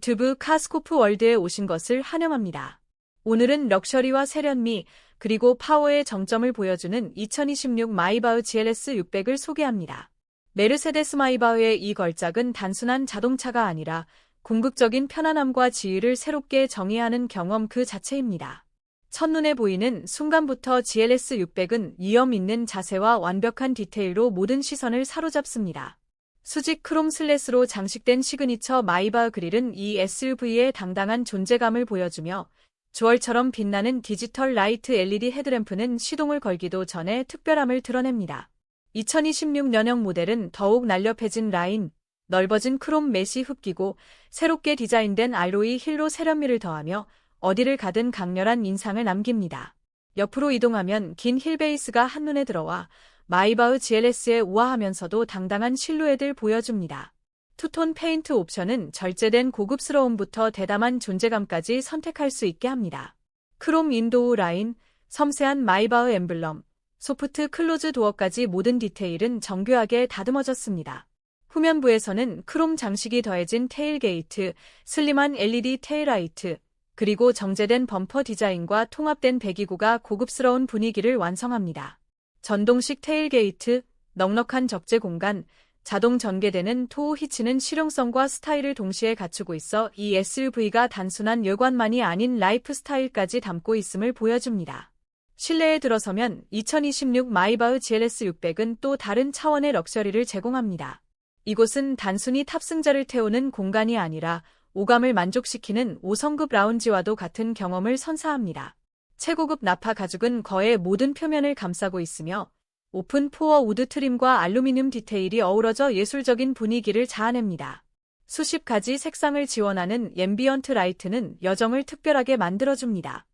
유튜브 카스코프 월드에 오신 것을 환영합니다. 오늘은 럭셔리와 세련미, 그리고 파워의 정점을 보여주는 2026 마이바흐 GLS 600을 소개합니다. 메르세데스 마이바흐의 이 걸작은 단순한 자동차가 아니라 궁극적인 편안함과 지위를 새롭게 정의하는 경험 그 자체입니다. 첫눈에 보이는 순간부터 GLS 600은 위험 있는 자세와 완벽한 디테일로 모든 시선을 사로잡습니다. 수직 크롬 슬랫으로 장식된 시그니처 마이바흐 그릴은 이 SUV의 당당한 존재감을 보여주며 주얼처럼 빛나는 디지털 라이트 LED 헤드램프는 시동을 걸기도 전에 특별함을 드러냅니다. 2026년형 모델은 더욱 날렵해진 라인, 넓어진 크롬 메시 흡기고 새롭게 디자인된 알로이 힐로 세련미를 더하며 어디를 가든 강렬한 인상을 남깁니다. 옆으로 이동하면 긴 힐 베이스가 한눈에 들어와 마이바흐 GLS에 우아하면서도 당당한 실루엣을 보여줍니다. 투톤 페인트 옵션은 절제된 고급스러움부터 대담한 존재감까지 선택할 수 있게 합니다. 크롬 인도우 라인, 섬세한 마이바흐 엠블럼, 소프트 클로즈 도어까지 모든 디테일은 정교하게 다듬어졌습니다. 후면부에서는 크롬 장식이 더해진 테일게이트, 슬림한 LED 테일라이트, 그리고 정제된 범퍼 디자인과 통합된 배기구가 고급스러운 분위기를 완성합니다. 전동식 테일게이트, 넉넉한 적재 공간, 자동 전개되는 토우 히치는 실용성과 스타일을 동시에 갖추고 있어 이 SUV가 단순한 여관만이 아닌 라이프 스타일까지 담고 있음을 보여줍니다. 실내에 들어서면 2026 마이바흐 GLS 600은 또 다른 차원의 럭셔리를 제공합니다. 이곳은 단순히 탑승자를 태우는 공간이 아니라 오감을 만족시키는 5성급 라운지와도 같은 경험을 선사합니다. 최고급 나파 가죽은 거의 모든 표면을 감싸고 있으며 오픈 포어 우드 트림과 알루미늄 디테일이 어우러져 예술적인 분위기를 자아냅니다. 수십 가지 색상을 지원하는 앰비언트 라이트는 여정을 특별하게 만들어줍니다.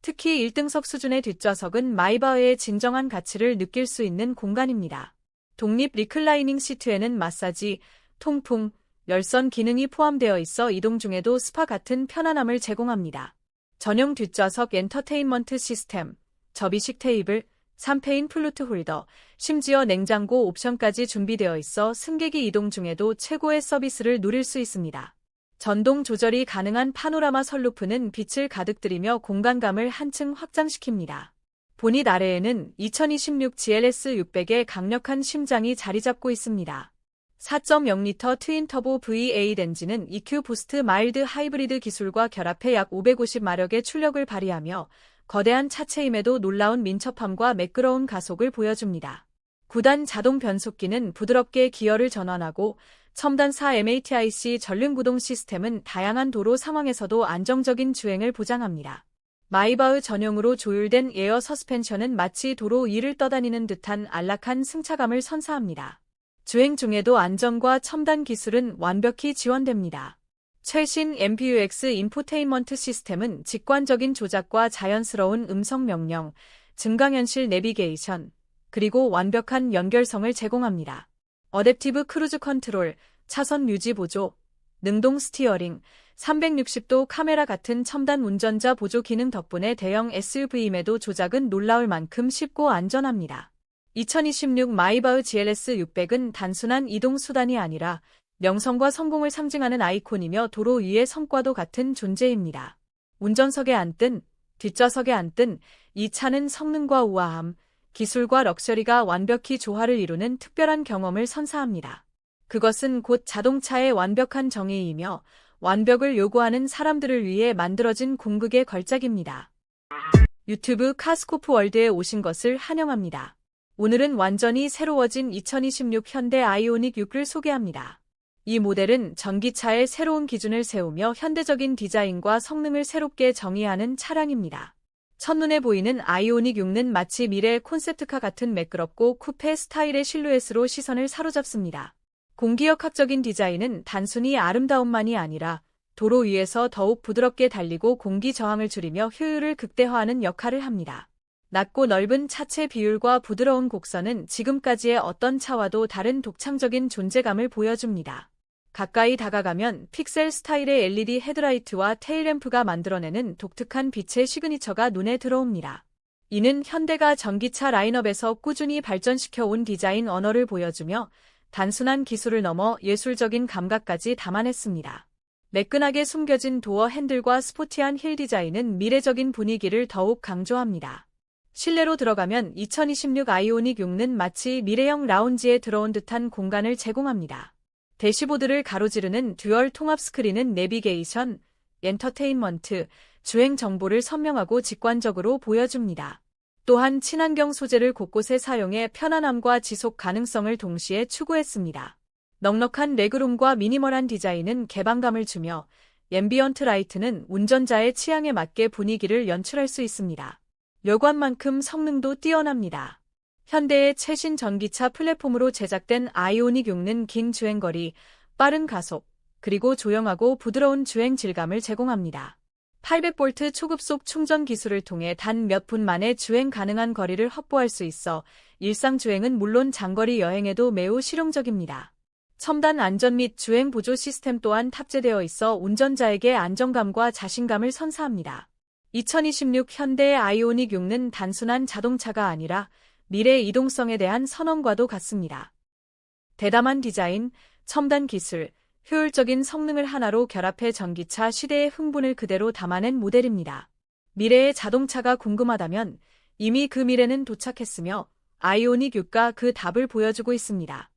특히 1등석 수준의 뒷좌석은 마이바흐의 진정한 가치를 느낄 수 있는 공간입니다. 독립 리클라이닝 시트에는 마사지, 통풍, 열선 기능이 포함되어 있어 이동 중에도 스파 같은 편안함을 제공합니다. 전용 뒷좌석 엔터테인먼트 시스템, 접이식 테이블, 3페인 플루트 홀더, 심지어 냉장고 옵션까지 준비되어 있어 승객이 이동 중에도 최고의 서비스를 누릴 수 있습니다. 전동 조절이 가능한 파노라마 선루프는 빛을 가득 들이며 공간감을 한층 확장시킵니다. 보닛 아래에는 2026 GLS 600의 강력한 심장이 자리 잡고 있습니다. 4.0L 트윈 터보 V8 엔진은 EQ 부스트 마일드 하이브리드 기술과 결합해 약 550마력의 출력을 발휘하며 거대한 차체임에도 놀라운 민첩함과 매끄러운 가속을 보여줍니다. 9단 자동 변속기는 부드럽게 기어를 전환하고 첨단 4 MATIC 전륜구동 시스템은 다양한 도로 상황에서도 안정적인 주행을 보장합니다. 마이바흐 전용으로 조율된 에어 서스펜션은 마치 도로 위를 떠다니는 듯한 안락한 승차감을 선사합니다. 주행 중에도 안전과 첨단 기술은 완벽히 지원됩니다. 최신 MPUX 인포테인먼트 시스템은 직관적인 조작과 자연스러운 음성 명령, 증강현실 내비게이션, 그리고 완벽한 연결성을 제공합니다. 어댑티브 크루즈 컨트롤, 차선 유지 보조, 능동 스티어링, 360도 카메라 같은 첨단 운전자 보조 기능 덕분에 대형 SUV임에도 조작은 놀라울 만큼 쉽고 안전합니다. 2026 마이바흐 GLS 600은 단순한 이동 수단이 아니라 명성과 성공을 상징하는 아이콘이며 도로 위의 성과도 같은 존재입니다. 운전석에 앉든 뒷좌석에 앉든 이 차는 성능과 우아함, 기술과 럭셔리가 완벽히 조화를 이루는 특별한 경험을 선사합니다. 그것은 곧 자동차의 완벽한 정의이며 완벽을 요구하는 사람들을 위해 만들어진 궁극의 걸작입니다. 유튜브 카스코프 월드에 오신 것을 환영합니다. 오늘은 완전히 새로워진 2026 현대 아이오닉 6을 소개합니다. 이 모델은 전기차의 새로운 기준을 세우며 현대적인 디자인과 성능을 새롭게 정의하는 차량입니다. 첫눈에 보이는 아이오닉 6는 마치 미래 콘셉트카 같은 매끄럽고 쿠페 스타일의 실루엣으로 시선을 사로잡습니다. 공기역학적인 디자인은 단순히 아름다움만이 아니라 도로 위에서 더욱 부드럽게 달리고 공기 저항을 줄이며 효율을 극대화하는 역할을 합니다. 낮고 넓은 차체 비율과 부드러운 곡선은 지금까지의 어떤 차와도 다른 독창적인 존재감을 보여줍니다. 가까이 다가가면 픽셀 스타일의 LED 헤드라이트와 테일램프가 만들어내는 독특한 빛의 시그니처가 눈에 들어옵니다. 이는 현대가 전기차 라인업에서 꾸준히 발전시켜 온 디자인 언어를 보여주며 단순한 기술을 넘어 예술적인 감각까지 담아냈습니다. 매끈하게 숨겨진 도어 핸들과 스포티한 힐 디자인은 미래적인 분위기를 더욱 강조합니다. 실내로 들어가면 2026 아이오닉 6는 마치 미래형 라운지에 들어온 듯한 공간을 제공합니다. 대시보드를 가로지르는 듀얼 통합 스크린은 내비게이션, 엔터테인먼트, 주행 정보를 선명하고 직관적으로 보여줍니다. 또한 친환경 소재를 곳곳에 사용해 편안함과 지속 가능성을 동시에 추구했습니다. 넉넉한 레그룸과 미니멀한 디자인은 개방감을 주며 앰비언트 라이트는 운전자의 취향에 맞게 분위기를 연출할 수 있습니다. 여관만큼 성능도 뛰어납니다. 현대의 최신 전기차 플랫폼으로 제작된 아이오닉 6는 긴 주행거리, 빠른 가속, 그리고 조용하고 부드러운 주행 질감을 제공합니다. 800V 초급속 충전 기술을 통해 단 몇 분 만에 주행 가능한 거리를 확보할 수 있어 일상 주행은 물론 장거리 여행에도 매우 실용적입니다. 첨단 안전 및 주행 보조 시스템 또한 탑재되어 있어 운전자에게 안정감과 자신감을 선사합니다. 2026 현대의 아이오닉 6는 단순한 자동차가 아니라 미래 이동성에 대한 선언과도 같습니다. 대담한 디자인, 첨단 기술, 효율적인 성능을 하나로 결합해 전기차 시대의 흥분을 그대로 담아낸 모델입니다. 미래의 자동차가 궁금하다면 이미 그 미래는 도착했으며 아이오닉 6가 그 답을 보여주고 있습니다.